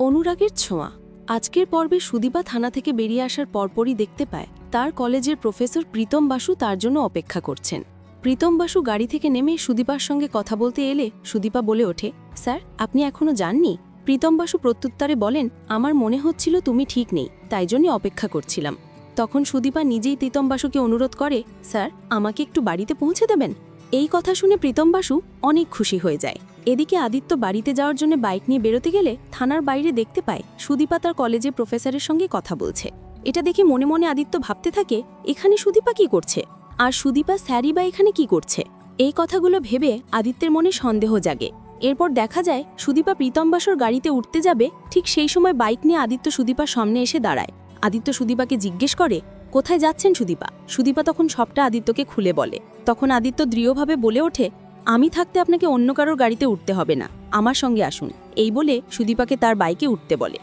অনুরাগের ছোঁয়া। আজকের পর্বে সুদীপা থানা থেকে বেরিয়ে আসার পরপরই দেখতে পায়, তার কলেজের প্রফেসর প্রীতম বাসু তার জন্য অপেক্ষা করছেন। প্রীতম বাসু গাড়ি থেকে নেমে সুদীপার সঙ্গে কথা বলতে এলে সুদীপা বলে ওঠে, স্যার, আপনি এখনও যাননি? প্রীতম বাসু প্রত্যুত্তরে বলেন, আমার মনে হচ্ছিল তুমি ঠিক নেই, তাই জন্য অপেক্ষা করছিলাম। তখন সুদীপা নিজেই প্রীতম বাসুকে অনুরোধ করে, স্যার, আমাকে একটু বাড়িতে পৌঁছে দেবেন? এই কথা শুনে প্রীতম বাসু অনেক খুশি হয়ে যায়। এদিকে আদিত্য বাড়িতে যাওয়ার জন্য বাইক নিয়ে বেরোতে গেলে থানার বাইরে দেখতে পায় সুদীপা তার কলেজে প্রফেসরের সঙ্গে কথা বলছে। এটা দেখে মনে মনে আদিত্য ভাবতে থাকে, এখানে সুদীপা কি করছে? আর সুদীপা স্যারি বা এখানে কি করছে? এই কথাগুলো ভেবে আদিত্যের মনে সন্দেহ জাগে। এরপর দেখা যায়, সুদীপা প্রীতম বাসর গাড়িতে উঠতে যাবে, ঠিক সেই সময় বাইক নিয়ে আদিত্য সুদীপার সামনে এসে দাঁড়ায়। আদিত্য সুদীপাকে জিজ্ঞেস করে কোথায় যাচ্ছেন সুদীপা? সুদীপা তখন সবটা আদিত্যকে খুলে বলে। তখন আদিত্য দৃঢ়ভাবে বলে ওঠে, আমি থাকতে আপনাকে অন্য কারোর গাড়িতে উঠতে হবে না। আমার সঙ্গে আসুন। এই বলে সুদীপাকে তার বাইকে উঠতে বলে।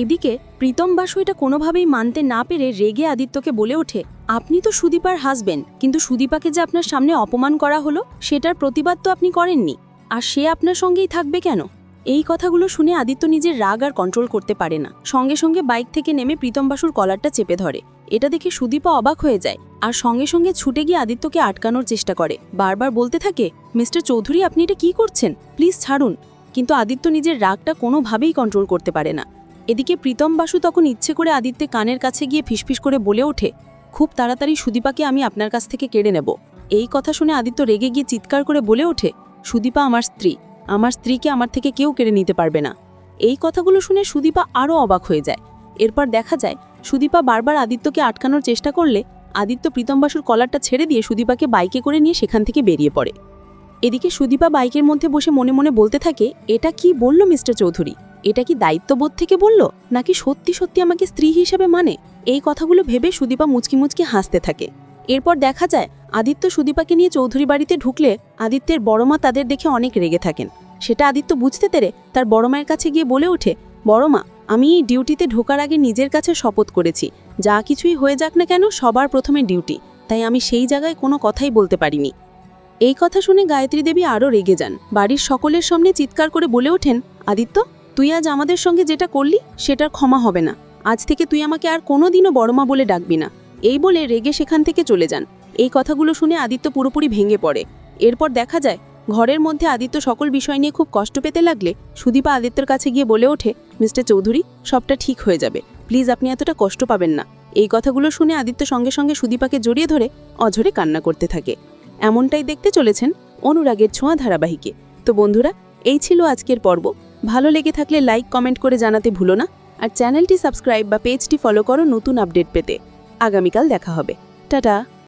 এদিকে প্রীতম বাসু এটা কোনোভাবেই মানতে না পেরে রেগে আদিত্যকে বলে ওঠে, আপনি তো সুদীপার হাসবেন্ড কিন্তু সুদীপাকে যে আপনার সামনে অপমান করা হলো, সেটার প্রতিবাদ তো আপনি করেননি। আর সে আপনার সঙ্গেই থাকবে কেন? এই কথাগুলো শুনে আদিত্য নিজের রাগ আর কন্ট্রোল করতে পারে না। সঙ্গে সঙ্গে বাইক থেকে নেমে প্রীতম বাসুর কলারটা চেপে ধরে। এটা দেখে সুদীপা অবাক হয়ে যায় আর সঙ্গে সঙ্গে ছুটে গিয়ে আদিত্যকে আটকানোর চেষ্টা করে। বারবার বলতে থাকে, মিস্টার চৌধুরী, আপনি এটা কি করছেন? প্লিজ ছাড়ুন। কিন্তু আদিত্য নিজের রাগটা কোনোভাবেই কন্ট্রোল করতে পারে না। এদিকে প্রীতম বাসু তখন ইচ্ছে করে আদিত্যে কানের কাছে গিয়ে ফিসফিস করে বলে ওঠে, খুব তাড়াতাড়ি সুদীপাকে আমি আপনার কাছ থেকে কেড়ে নেব। এই কথা শুনে আদিত্য রেগে গিয়ে চিৎকার করে বলে ওঠে, সুদীপা আমার স্ত্রী। আমার স্ত্রীকে আমার থেকে কেউ কেড়ে নিতে পারবে না। এই কথাগুলো শুনে সুদীপা আরও অবাক হয়ে যায়। এরপর দেখা যায়, সুদীপা বারবার আদিত্যকে আটকানোর চেষ্টা করলে আদিত্য প্রীতম বাসুর কলারটা ছেড়ে দিয়ে সুদীপাকে বাইকে করে নিয়ে সেখান থেকে বেরিয়ে পড়ে। এদিকে সুদীপা বাইকের মধ্যে বসে মনে মনে বলতে থাকে, এটা কি বলল মিস্টার চৌধুরী? এটা কি দায়িত্ববোধ থেকে বলল? নাকি সত্যি সত্যি আমাকে স্ত্রী হিসেবে মানে? এই কথাগুলো ভেবে সুদীপা মুচকি মুচকি হাসতে থাকে। এরপর দেখা যায় আদিত্য সুদীপাকে নিয়ে চৌধুরী বাড়িতে ঢুকলে আদিত্যের বড়মা তাদের দেখে অনেক রেগে থাকেন। সেটা আদিত্য বুঝতে পেরে তার বড় মায়ের কাছে গিয়ে বলে ওঠে বড় মা আমি ডিউটিতে ঢোকার আগে নিজের কাছে শপথ করেছি। যা কিছুই হয়ে যাক না কেন, সবার প্রথমে ডিউটি। তাই আমি সেই জায়গায় কোনো কথাই বলতে পারিনি। এই কথা শুনে গায়ত্রী দেবী আরও রেগে যান। বাড়ির সকলের সামনে চিৎকার করে বলে ওঠেন, আদিত্য, তুই আজ আমাদের সঙ্গে যেটা করলি, সেটার ক্ষমা হবে না। আজ থেকে তুই আমাকে আর কোনো কোনোদিনও বড়মা বলে ডাকবি না। এই বলে রেগে সেখান থেকে চলে যান। এই কথাগুলো শুনে আদিত্য পুরোপুরি ভেঙে পড়ে। এরপর দেখা যায়, ঘরের মধ্যে আদিত্য সকল বিষয় নিয়ে খুব কষ্ট পেতে লাগলে সুদীপা আদিত্যর কাছে গিয়ে বলে ওঠে, মিস্টার চৌধুরী, সবটা ঠিক হয়ে যাবে। প্লিজ আপনি এতটা কষ্ট পাবেন না। এই কথাগুলো শুনে আদিত্য সঙ্গে সঙ্গে সুদীপাকে জড়িয়ে ধরে অঝরে কান্না করতে থাকে। এমনটাই দেখতে চলেছেন অনুরাগের ছোঁয়া ধারাবাহিকে। তো বন্ধুরা, এই ছিল আজকের পর্ব। ভালো লেগে থাকলে লাইক, কমেন্ট করে জানাতে ভুলো না। আর চ্যানেলটি সাবস্ক্রাইব বা পেজটি ফলো করো নতুন আপডেট পেতে। আগামীকাল দেখা হবে। টাটা!